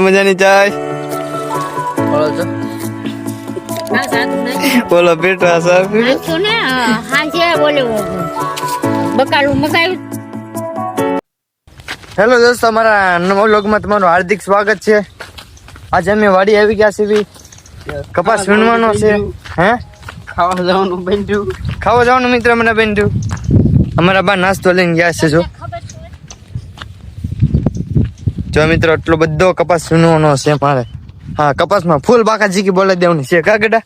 મજાની ચાય. બોલો છો. હા સાચું નહીં બોલો પેટવા સાહેબ બકાલું મકાયું હેલો દોસ્તો અમારા નવા વ્લોગમાં તમારું હાર્દિક સ્વાગત છે. આજે અમે વાડી આવી ગયા છીએ. કપાસ વીણવાનો છે. હે? ખાવા જવાનું બેન્ડ્યું ખાવા જવાનું મિત્ર મને બેન્ડ્યું અમારા બા નાસ્તો લઈને ગયા છે જો. જો મિત્રો એટલો બધો કપાસ વીણવાનો છે મારે. હા કપાસમાં ફૂલ બાકાજી કી બોલા દેવાની છે કા ગડા?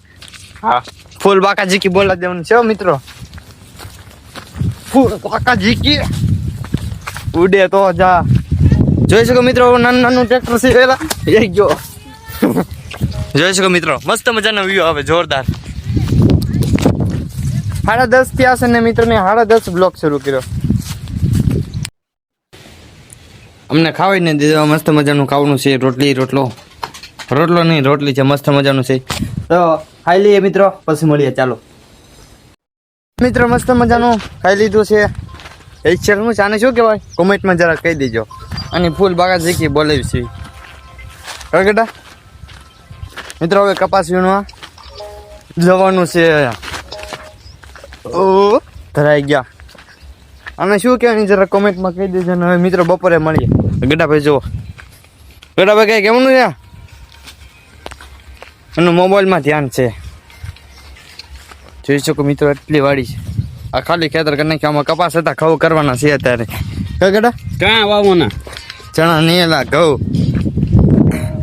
હા. ફૂલ બાકાજી કી બોલા દેવાનું છે મિત્રો. ફૂલ બાકાજી કી ઉડે તો જા. જોઈ શકો મિત્રો નાનું નાનું ટ્રેક્ટર છે પેલા એ ગયો. જોઈ શકો મિત્રો મસ્ત મજાનો વ્યૂ આવે જોરદાર. સાડા દસ થયા છે ને મિત્રો ને સાડા દસ બ્લોક શરૂ કર્યો. અમને ખાવાય ને દીધો, મસ્ત મજાનું ખાવાનું છે, રોટલી, રોટલો. રોટલો નહીં, રોટલી છે, મસ્ત મજાનું છે. તો ખાઈ લઈએ મિત્રો, પછી મળીએ, ચાલો. મિત્રો, મસ્ત મજાનું ખાઈ લીધું છે. એ છે, આને શું કહેવાય? કોમેન્ટમાં જરા કહી દેજો. અને ફૂલ બાગા જીકી બોલાવી છે. કગડા મિત્રો, હવે કપાસ વીણવા જવાનું છે. ઓ ધરાઈ ગયા. અને શું કહેવાની, જરા કોમેન્ટમાં કહી દેજો અને હવે મિત્રો, બપોરે મળીએ. ગડાભાઈ જુઓ. ગડાભાઈ કઈ કેમનું છે? એનું મોબાઈલમાં ધ્યાન છે. જોઈ શકો મિત્રો એટલી વાડી છે. આ ખાલી ખેતર કરી નાખ્યા આમાં કપાસ હતા ખવ કરવાના છે અત્યારે. ગડા ક્યાં વાવવાના? ચણા નીલા ઘઉં.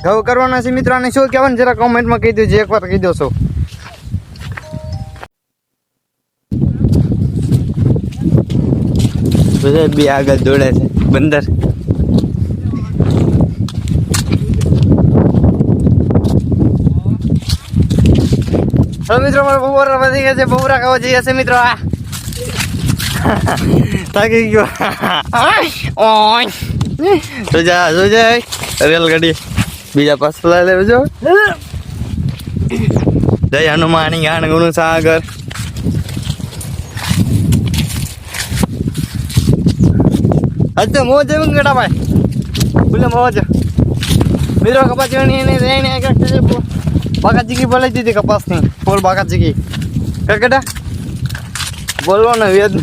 ઘઉં કરવાના છે મિત્રો આને શું કહેવાનું? જરા કોમેન્ટમાં કહી દેજો એકવાર કહી દો છો. બધા બે આગળ દોડે છે બંદર. હવે મિત્રો, મારા બપોરા વધી ગયા છે બપોરા ખાવા જઈએ છે મિત્રો, આ. થાકી ગયો. તો જા, જો જાય રેલગાડી બીજા પાસ પલા લેજો જય હનુમાની ગાણ ગુણ સાગર. અચ્છા મોજ એમ ગડા ભાઈ. બોલે મોજ. મિત્રો, કપાસ એને એને આગળ બાકા જીગી બોલાઈ દીધી કપાસની. બોલ બાકા જીગી કકડા બોલવો ને વેદ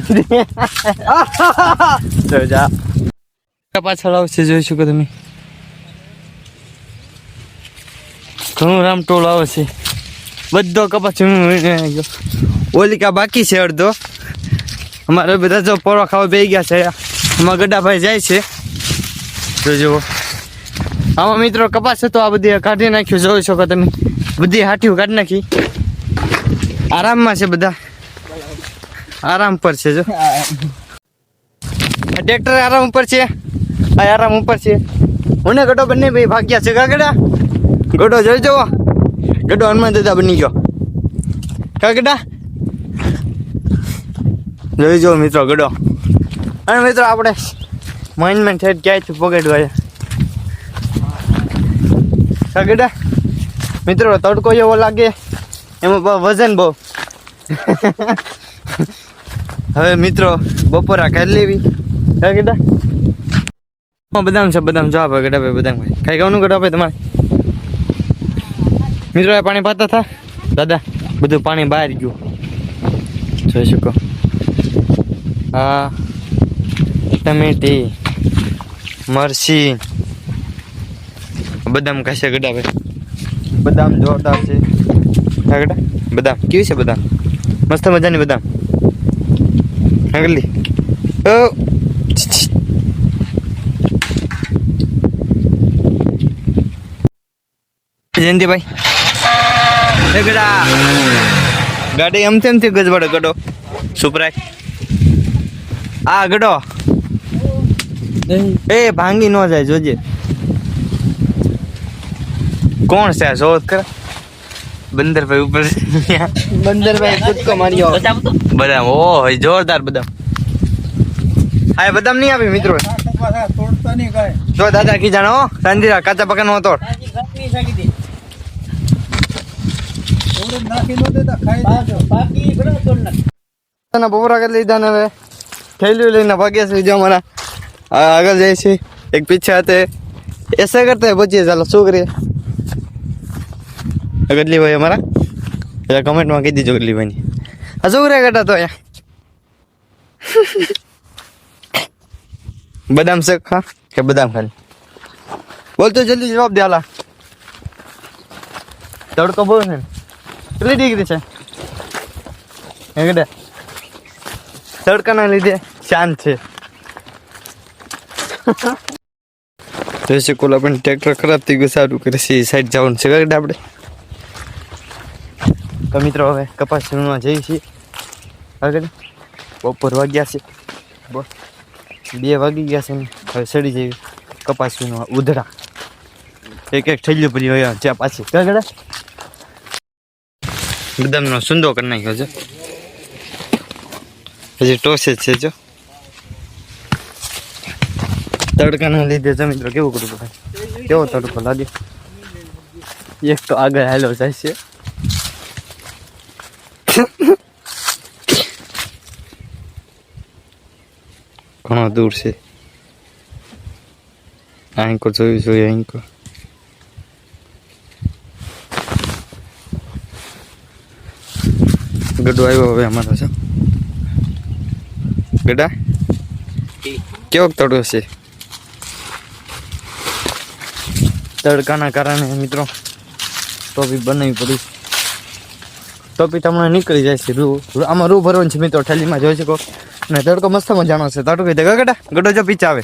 તો જા પાછળ આવશે જોઈ શકો તમે. ઘણું રામ ટોળ આવે છે. બધો કપાસ ઓલિકા બાકી છે અડધો. અમારે બધા જો પોરો ખાવા બે ગયા છે. એમાં ગડાભાઈ જાય છે. જોજો આમાં મિત્રો કપાસ હતો, આ બધી કાઢી નાખ્યું, જોઈ શકો તમે. બધી હાટીઓ કાઢી નાખી. આરામમાં છે બધા. આરામ પર છે જો. ટ્રેક્ટર આરામ ઉપર છે. આ આરામ ઉપર છે. હું ગડો બંને ભાઈ ભાગ્યા છે. કા ગડા જોઈ જવો ગડો હનુમાન દાદા બની ગયો. કા ગડા જોઈ જવો મિત્રો ગડો અને મિત્રો આપણે માઇન્ડમેન્ટ હેડ ક્યાંયથી પગડવા છે? કા ગડા મિત્રો, તડકો એવો લાગે. એમાં વજન બહુ. હવે મિત્રો, બપોરા ખાઈ લેવી. કા ગડા હા, બદામ છે, બદામ. જો આપે ગડા ભાઈ, બદામ ખાઈ. ખાવાનું ગડા તમારે? મિત્રો પાણી પાતા થા? દાદા, બધું પાણી બહાર ગયું. જોઈ શકો. હા. ટમેટી મરસી. બદામ ખાશે ગડા ભાઈ. બદામ જોરદાર છે. ગડા બદામ. કેવી છે બદામ? મસ્ત મજાની બદામ. ઓ! જયંતિભાઈ. ગાડી એમ તેમ થી ગજવાડો ગડો. સુપરાય. આ ગડો. એ ભાંગી ન જાય જોજે. કોણ છે આ શોધ કર બંદરભાઈ ઉપર બંદરભાઈ કૂદકો માર્યો બદામ ઓ જોરદાર બદામ હા એ બદામ નહીં આપી મિત્રો જો દાદા કી જાણો રાંધીરા કાચા પકા નો તોડ તને બપોરા કરી લીધા ને હવે થેલીઓ લઈને ભાગ્યા છે જો અમારા આ આગળ જાય છે એક પીછે હાથે ऐसा करते हैं बचिए ચાલો શું કરીએ ગદલી ભાઈ અમારા? એટલે કમેન્ટમાં કહી દીજો ગદલી ભાઈની શું કરે કરતા તો અહીંયા? બદામ શેક હા? કે બદામ ખાલી? બોલ તો જલ્દી જવાબ દે હાલા તડકો બહુ છે ને. કેટલી ડિગ્રી છે? તડકાના લીધે શાંત છે. તો કોલા પણ ટ્રેક્ટર ખરાબ થઈ ગયું સારું કરે છે સાઈડ જવાનું છે આપણે? તો મિત્રો, હવે કપાસ વીણવા જઈએ છીએ. આગળ. બપોર વાગ્યા છે. બ- વાગી ગયા છે ને, હવે સડી જઈએ કપાસ વીણવા ઉધડા. એક એક થેલીઓ પડી હોય ત્યાં પાછી. કાગળ બદામનો સુંદો કરી નાખ્યો છે. હજી ટોસે જ છે જો. તડકાના લીધે છે મિત્રો, કેવું કરું? પડે કેવો તડકો લાગે? એક તો આગળ હાલો જાય છે. ઘણો દૂર છે. આંકો જોયું જોઈએ આંકો ગડો આવ્યો હવે અમારો છે. ગડા? કેવો તડકો છે? તડકાના કારણે મિત્રો ટોપી બનાવી પડી. ટોપી તમને નીકળી જાય છે. રૂ- આમાં રૂ ભરવાનું છે મિત્રો, ઠેલીમાં જોઈ શકો. અને તડકો મસ્ત મજાનો છે. તડકો દે. ગગડા ગડો. જો પીચ આવે.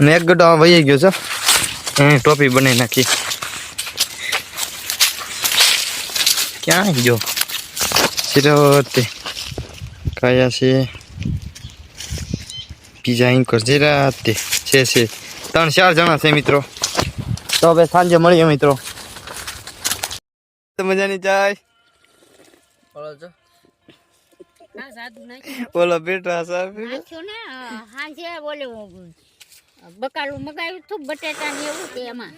અને એક ગડો આ વહી ગયો છે. એને ટોપી બનાવી નાખી. ક્યાં ગયો? સિરોતે કયા છે. બીજા અહીં કરજે રાતે છે છે. ત્રણ, ચાર જણા છે મિત્રો. તો હવે સાંજે મળીએ મિત્રો. મજાની ચાય. બોલો બેટા સાહેબ નાખ્યું ને હાંજે બોલે બકાલું મગાવ્યું હતું બટેટા ને એવું તે એમાં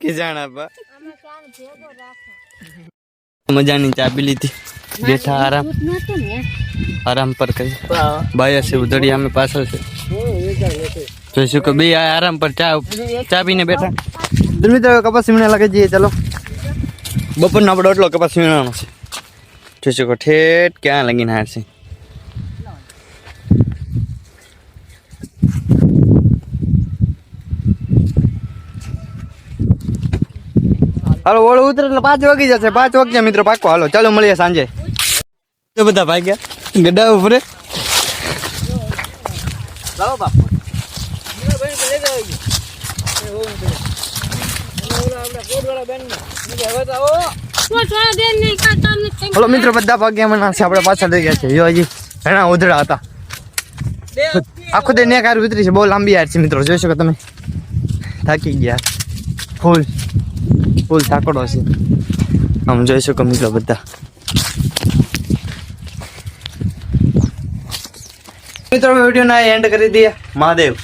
કે બા. મજાની ચા પી લીધી. બેઠા આરામ. આરામ પર કરી. બાયા છે ઉધડી અમે પાછળ છે. જોઈશું કે બે આરામ પર ચા ચા પીને બેઠા. મિત્રો કપાસ વીણા લાગે જઈએ ચાલો. બપોરનો આપણો એટલો કપાસ વીણવાનો છે. જોઈશું કે ઠેઠ ક્યાં લગીને હાર છે. હાલો ઓળો ઉતરે એટલે પાંચ વાગી જશે. પાંચ વાગ્યા મિત્રો પાકો હાલો ચાલો મળીએ સાંજે. તો બધા ભાગ્યા? ગડા ઉપરે. લાવો બાપુ. હલો મિત્રો બધા ભાગ્યા મને છે. આપણે પાછળ થઈ ગયા છે. જો હજી ઘણા ઉધડા હતા. આખો દે નેક હાર ઉતરી છે. બહુ લાંબી યાર છે મિત્રો. જોઈ શકો તમે. થાકી ગયા. ફૂલ. ફૂલ થાકડો છે. આમ જોઈ શકો મિત્રો બધા. મિત્રો વીડિયો ના એન્ડ કરી દઈએ મહાદેવ.